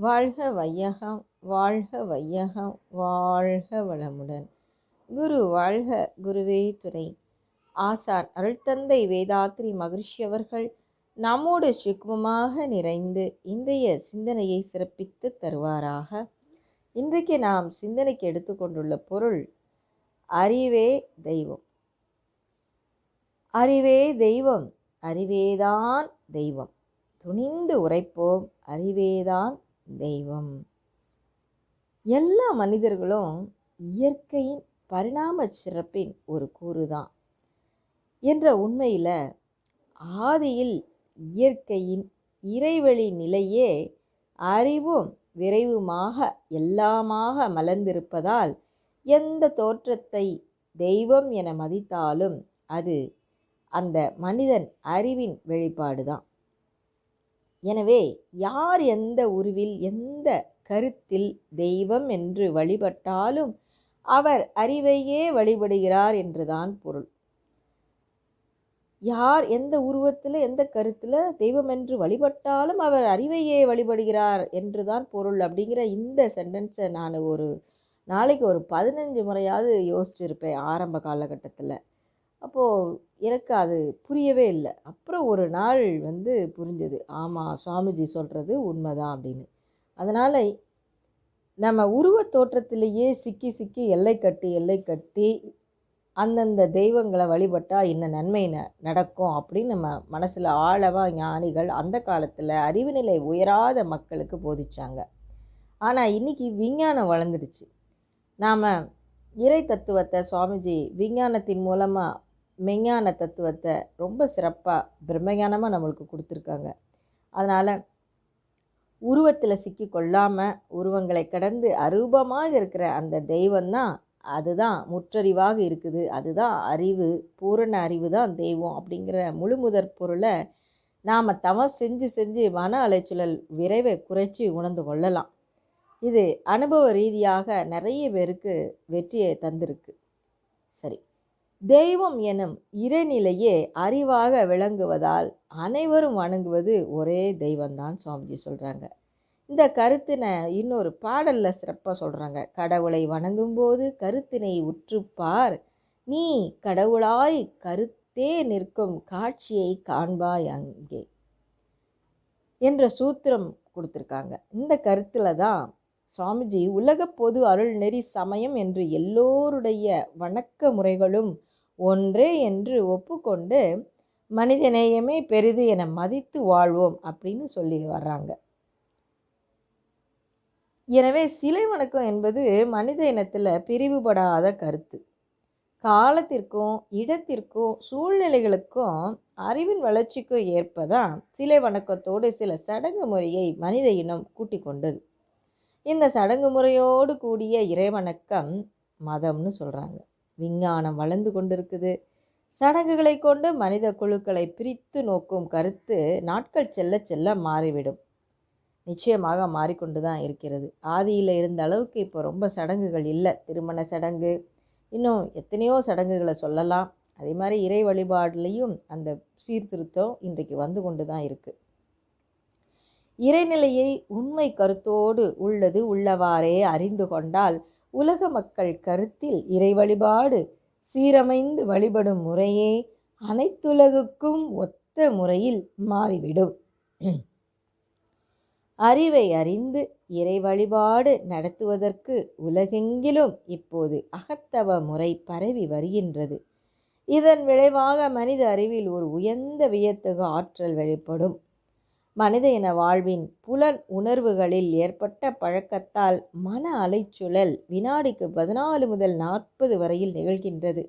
வாழ்க வையகம் வாழ்க வையகம் வாழ்க வளமுடன். குரு வாழ்க குருவே துறை. ஆசார் அருள்தந்தை வேதாத்ரி மகிழ்ச்சி அவர்கள் நம்மோடு சுக்குமமாக நிறைந்து இன்றைய சிந்தனையை சிறப்பித்து தருவாராக. இன்றைக்கு நாம் சிந்தனைக்கு எடுத்துக்கொண்டுள்ள பொருள் அறிவே தெய்வம். அறிவே தெய்வம் அறிவேதான் தெய்வம். துணிந்து உரைப்போம் அறிவேதான் தெய்வம். எல்லா மனிதர்களும் இயற்கையின் பரிணாம சிறப்பின் ஒரு கூறு தான் என்ற உண்மையில் ஆதியில் இயற்கையின் இறைவழி நிலையே அறிவும் விரைவுமாக எல்லாமாக மலர்ந்திருப்பதால் எந்த தோற்றத்தை தெய்வம் என மதித்தாலும் அது அந்த மனிதன் அறிவின் வெளிப்பாடுதான். எனவே யார் எந்த உருவில் எந்த கருத்தில் தெய்வம் என்று வழிபட்டாலும் அவர் அறிவையே வழிபடுகிறார் என்றுதான் பொருள். யார் எந்த உருவத்தில் எந்த கருத்தில் தெய்வம் என்று வழிபட்டாலும் அவர் அறிவையே வழிபடுகிறார் என்றுதான் பொருள் அப்படிங்கிற இந்த சென்டென்ஸை நான் ஒரு நாளைக்கு ஒரு பதினஞ்சு முறையாவது யோசிச்சிருப்பேன் ஆரம்ப காலகட்டத்தில். அப்போது எனக்கு அது புரியவே இல்லை. அப்புறம் ஒரு நாள் வந்து புரிஞ்சது. ஆமாம் சுவாமிஜி சொல்கிறது உண்மைதான் அப்படின்னு. அதனால் நம்ம உருவத் தோற்றத்திலேயே சிக்கி சிக்கி எல்லை கட்டி எல்லை கட்டி அந்தந்த தெய்வங்களை வழிபட்டால் இன்ன நன்மை ந நடக்கும் அப்படின்னு நம்ம மனசில் ஆழவாக ஞானிகள் அந்த காலத்தில் அறிவு நிலை உயராத மக்களுக்கு போதிச்சாங்க. ஆனால் இன்றைக்கி விஞ்ஞானம் வளர்ந்துடுச்சு. நாம் இறை தத்துவத்தை சுவாமிஜி விஞ்ஞானத்தின் மூலமாக மெய்ஞான தத்துவத்தை ரொம்ப சிறப்பாக பிரம்மஞானமாக நம்மளுக்கு கொடுத்துருக்காங்க. அதனால் உருவத்தில் சிக்கி கொள்ளாமல் உருவங்களை கடந்து அரூபமாக இருக்கிற அந்த தெய்வம்தான் அதுதான் முற்றறிவாக இருக்குது. அதுதான் அறிவு பூரண அறிவு தான் தெய்வம் அப்படிங்கிற முழு முதற் பொருளை நாம் தவம் செஞ்சு செஞ்சு மன அலைச்சலல் விரைவை குறைச்சி உணர்ந்து கொள்ளலாம். இது அனுபவ ரீதியாக நிறைய பேருக்கு வெற்றியை தந்திருக்கு. சரி. தெய்வம் எனும் இறைநிலையே அறிவாக விளங்குவதால் அனைவரும் வணங்குவது ஒரே தெய்வம்தான் சுவாமிஜி சொல்கிறாங்க இந்த கருத்தினை இன்னொரு பாடலில் சிறப்பாக சொல்கிறாங்க கடவுளை வணங்கும்போது கருத்தினை உற்றுப்பார் நீ கடவுளாய் கருத்தே நிற்கும் காட்சியை காண்பாய் அங்கே என்ற சூத்திரம் கொடுத்துருக்காங்க. இந்த கருத்தில் தான் சுவாமிஜி உலக பொது அருள் நெறி சமயம் என்று எல்லோருடைய வணக்க முறைகளும் ஒன்றே என்று ஒப்புக்கொண்டு மனிதநேயமே பெரிது என மதித்து வாழ்வோம் அப்படின்னு சொல்லி வர்றாங்க. எனவே சிலை வணக்கம் என்பது மனித இனத்தில் பிரிவுபடாத கருத்து. காலத்திற்கும் இடத்திற்கும் சூழ்நிலைகளுக்கும் அறிவின் வளர்ச்சிக்கும் ஏற்பதான் சிலை வணக்கத்தோடு சில சடங்கு முறையை மனித இனம் கூட்டிக் கொண்டது. இந்த சடங்கு முறையோடு கூடிய இறைவணக்கம் மதம்னு சொல்கிறாங்க விஞ்ஞானம் வளர்ந்து கொண்டிருக்குது. சடங்குகளை கொண்டு மனித குழுக்களை பிரித்து நோக்கும் கருத்து நாட்கள் செல்ல செல்ல மாறிவிடும். நிச்சயமாக மாறிக்கொண்டு தான் இருக்கிறது. ஆதியில் இருந்த அளவுக்கு இப்போ ரொம்ப சடங்குகள் இல்லை. திருமண சடங்கு இன்னும் எத்தனையோ சடங்குகளை சொல்லலாம். அதே மாதிரி இறை வழிபாடுலேயும் அந்த சீர்திருத்தம் இன்றைக்கு வந்து கொண்டு தான் இருக்குது இறைநிலையை உண்மை கருத்தோடு உள்ளது உள்ளவாறே அறிந்து கொண்டால் உலக மக்கள் கருத்தில் இறை வழிபாடு சீரமைந்து வழிபடும் முறையே அனைத்துலகுக்கும் ஒத்த முறையில் மாறிவிடும். அறிவை அறிந்து இறை வழிபாடு நடத்துவதற்கு உலகெங்கிலும் இப்போது அகத்தவ முறை பரவி வருகின்றது. இதன் விளைவாக மனித அறிவில் ஒரு உயர்ந்த வியத்தகு ஆற்றல் வெளிப்படும். மனித இன வாழ்வின் புலன் உணர்வுகளில் ஏற்பட்ட பழக்கத்தால் மன அலைச்சுழல் வினாடிக்கு பதினாலு முதல் நாற்பது வரையில் நிகழ்கின்றது.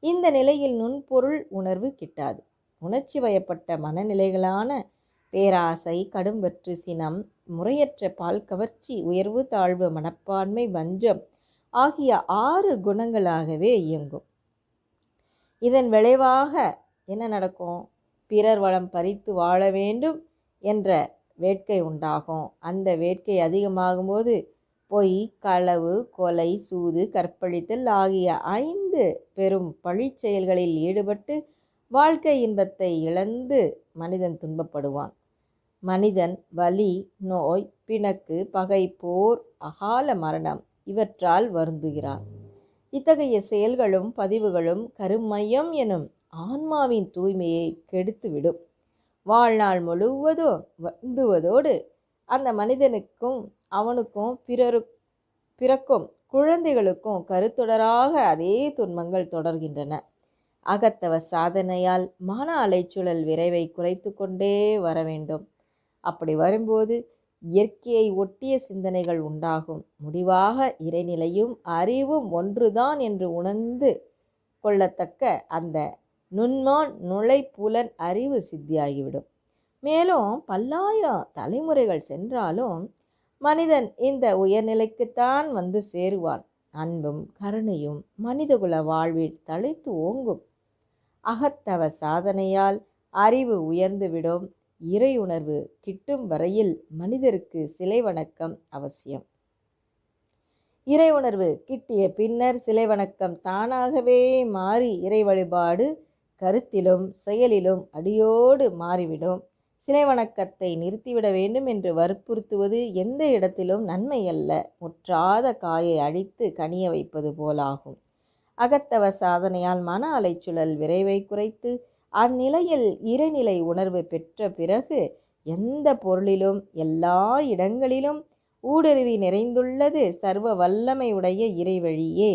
இந்த நிலையில் நுண்பொருள் உணர்வு கிட்டாது. உணர்ச்சி வயப்பட்ட மனநிலைகளான பேராசை கடும் வெற்று சினம் முறையற்ற பால் கவர்ச்சி உயர்வு தாழ்வு மனப்பான்மை வஞ்சம் ஆகிய ஆறு குணங்களாகவே இயங்கும். இதன் விளைவாக என்ன நடக்கும்? பிறர் வளம் பறித்து வாழ வேண்டும். என்ற வேட்கை உண்டாகும். அந்த வேட்கை அதிகமாகும்போது பொய் களவு கொலை சூது கற்பழித்தல் ஆகிய ஐந்து பெரும் பழிச்செயல்களில் ஈடுபட்டு வாழ்க்கை இன்பத்தை இழந்து மனிதன் துன்பப்படுவான். மனிதன் வலி நோய் பிணக்கு பகை போர் அகால மரணம் இவற்றால் வருந்துகிறான் இத்தகைய செயல்களும் பதிவுகளும் கருமையம் எனும் ஆன்மாவின் தூய்மையை கெடுத்துவிடும். வாழ்நாள் முழுவதும் வந்துவதோடு அந்த மனிதனுக்கும் அவனுக்கும் பிறரு பிறக்கும் குழந்தைகளுக்கும் கருத்தொடராக அதே துன்பங்கள் தொடர்கின்றன. அகத்தவ சாதனையால் மன அலைச்சூழல் விரைவை குறைத்து கொண்டே வர வேண்டும். அப்படி வரும்போது இயற்கையை ஒட்டிய சிந்தனைகள் உண்டாகும். முடிவாக இறைநிலையும் அறிவும் ஒன்றுதான் என்று உணர்ந்து கொள்ளத்தக்க அந்த நுண்மான் நுழைப்புலன் அறிவு சித்தியாகிவிடும். மேலும் பல்லாயிரம் தலைமுறைகள் சென்றாலும் மனிதன் இந்த உயர்நிலைக்குத்தான் வந்து சேருவான். அன்பும் கருணையும் மனிதகுல வாழ்வில் தழைத்து ஓங்கும். அகத்தவ சாதனையால் அறிவு உயர்ந்துவிடும். இறை உணர்வு கிட்டும் வரையில் மனிதருக்கு சிலை வணக்கம் அவசியம். இறை உணர்வு கிட்டிய பின்னர் சிலை வணக்கம் தானாகவே மாறி இறை வழிபாடு கருத்திலும் செயலிலும் அடியோடு மாறிவிடும். சிலை வணக்கத்தை நிறுத்திவிட வேண்டும் என்று வற்புறுத்துவது எந்த இடத்திலும் நன்மை அல்ல முற்றாத காயை அழித்து கனிய வைப்பது போலாகும். அகத்தவ சாதனையால் மன அலைச்சுழல் விரைவை குறைத்து அந்நிலையில் இறைநிலை உணர்வு பெற்ற பிறகு எந்த பொருளிலும் எல்லா இடங்களிலும் ஊடுருவி நிறைந்துள்ளது சர்வ வல்லமை உடைய இறைவழியே.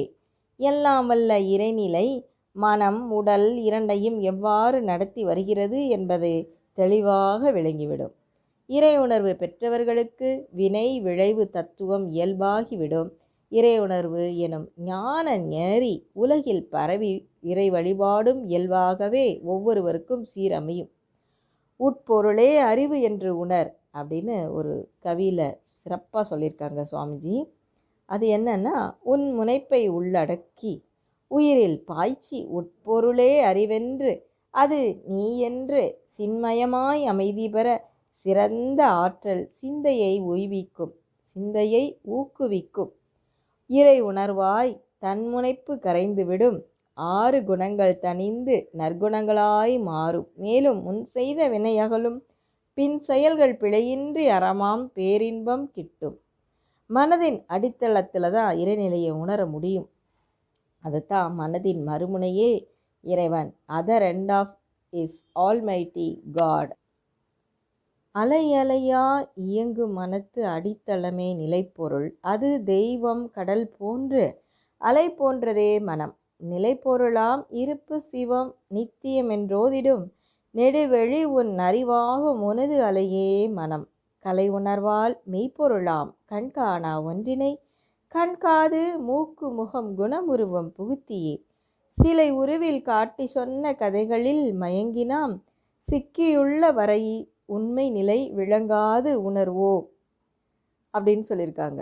எல்லாம் வல்ல இறைநிலை மனம் உடல் இரண்டையும் எவ்வாறு நடத்தி வருகிறது என்பது தெளிவாக விளங்கிவிடும். இறை உணர்வு பெற்றவர்களுக்கு வினை விளைவு தத்துவம் இயல்பாகிவிடும். இறை உணர்வு எனும் ஞான நெறி உலகில் பரவி இறை வழிபாடும் இயல்பாகவே ஒவ்வொருவருக்கும் சீரமையும். உட்பொருளே அறிவு என்று உணர் அப்படின்னு ஒரு கவியில் சிறப்பாக சொல்லியிருக்காங்க சுவாமிஜி. அது என்னன்னா உன் முனைப்பை உள்ளடக்கி உயிரில் பாய்ச்சி உட்பொருளே அறிவென்று அது நீ என்று சின்மயமாய் அமைதி பெற சிறந்த ஆற்றல் சிந்தையை உய்விக்கும் சிந்தையை ஊக்குவிக்கும். இறை உணர்வாய் தன்முனைப்பு கரைந்துவிடும் ஆறு குணங்கள் தணிந்து நற்குணங்களாய் மாறும். மேலும் முன் செய்த வினையகலும் பின் செயல்கள் பிழையின்றி அறமாம் பேரின்பம் கிட்டும். மனதின் அடித்தளத்தில் தான் இறைநிலையை உணர முடியும். அதுதான் மனதின் மறுமுனையே இறைவன். Other end of is almighty God அலை அலையா இயங்கும் மனத்து அடித்தளமே நிலைப்பொருள். அது தெய்வம் கடல் போன்று அலை போன்றதே மனம். நிலைப்பொருளாம் இருப்பு சிவம் நித்தியம் என்றோதிடும். நெடுவெளி உன் அறிவாகும் உனது அலையே மனம். கலை உணர்வால் மெய்ப்பொருளாம் கண்காணா ஒன்றினை கண்காது மூக்கு முகம் குணமுருவம் புகுத்தியே. சிலை உருவில் காட்டி சொன்ன கதைகளில் மயங்கினாம். சிக்கியுள்ள வரை உண்மை நிலை விளங்காது உணர்வோ? அப்படின்னு சொல்லியிருக்காங்க.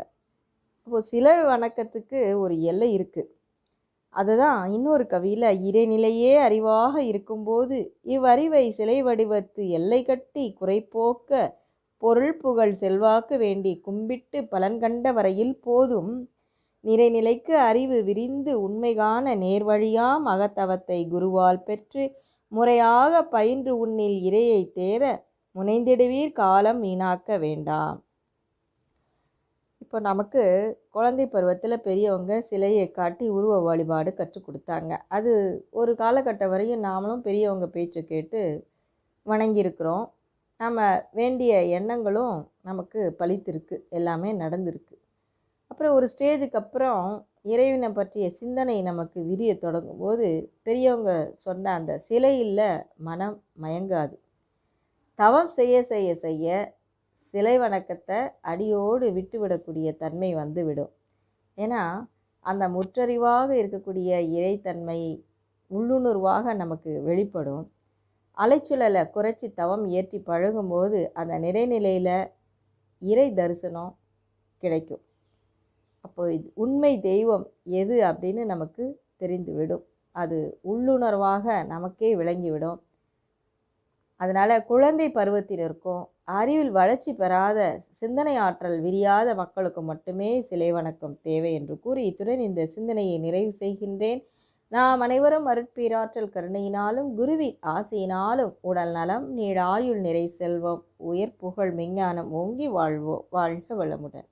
இப்போது சிலை வணக்கத்துக்கு ஒரு எல்லை இருக்குது அதுதான் இன்னொரு கவியில் இறைநிலையே அறிவாக இருக்கும்போது இவ்வறிவை சிலை வடிவத்து எல்லை கட்டி குறைப்போக்க பொருள் புகழ் செல்வாக்கு வேண்டி கும்பிட்டு பலன் கண்ட வரையில் போதும். நிறைநிலைக்கு அறிவு விரிந்து உண்மைகான நேர்வழியாம் அகத்தவத்தை குருவால் பெற்று முறையாக பயின்று உன்னில் இரையை தேர முனைந்திடுவீர் காலம் வீணாக்க வேண்டாம். இப்போ நமக்கு குழந்தை பருவத்தில் பெரியவங்க சிலையை காட்டி உருவ வழிபாடு கற்றுக் கொடுத்தாங்க. அது ஒரு காலகட்டம் வரையும் நாமளும் பெரியவங்க பேச்சை கேட்டு வணங்கியிருக்கிறோம். நம்ம வேண்டிய எண்ணங்களும் நமக்கு பழித்திருக்கு. எல்லாமே நடந்திருக்கு. அப்புறம் ஒரு ஸ்டேஜுக்கு அப்புறம் இறைவனை பற்றிய சிந்தனை நமக்கு விரிய தொடங்கும் போது பெரியவங்க சொன்ன அந்த சிலையில் மனம் மயங்காது. தவம் செய்ய செய்ய செய்ய சிலை வணக்கத்தை அடியோடு விட்டுவிடக்கூடிய தன்மை வந்துவிடும். ஏன்னா அந்த முற்றறிவாக இருக்கக்கூடிய இறைத்தன்மை உள்ளுணர்வாக நமக்கு வெளிப்படும். அலைச்சுழலை குறைச்சி தவம் ஏற்றி பழகும்போது அந்த நிறைநிலையில் இறை தரிசனம் கிடைக்கும். அப்போ இது உண்மை தெய்வம் எது அப்படின்னு நமக்கு தெரிந்துவிடும். அது உள்ளுணர்வாக நமக்கே விளங்கிவிடும். அதனால் குழந்தை பருவத்தினருக்கும் அறிவில் வளர்ச்சி பெறாத சிந்தனை ஆற்றல் விரியாத மக்களுக்கு மட்டுமே சிலை வணக்கம் தேவை என்று கூறி இத்துடன் இந்த சிந்தனையை நிறைவு செய்கின்றேன். நாம் அனைவரும் அருட்பீராற்றல் கருணையினாலும் குருவின் ஆசையினாலும் உடல் நலம் நீடாயுள் நிறை செல்வம் உயர் புகழ் மெஞ்ஞானம் ஓங்கி வாழ்வோம் வாழ்க வளமுடன்.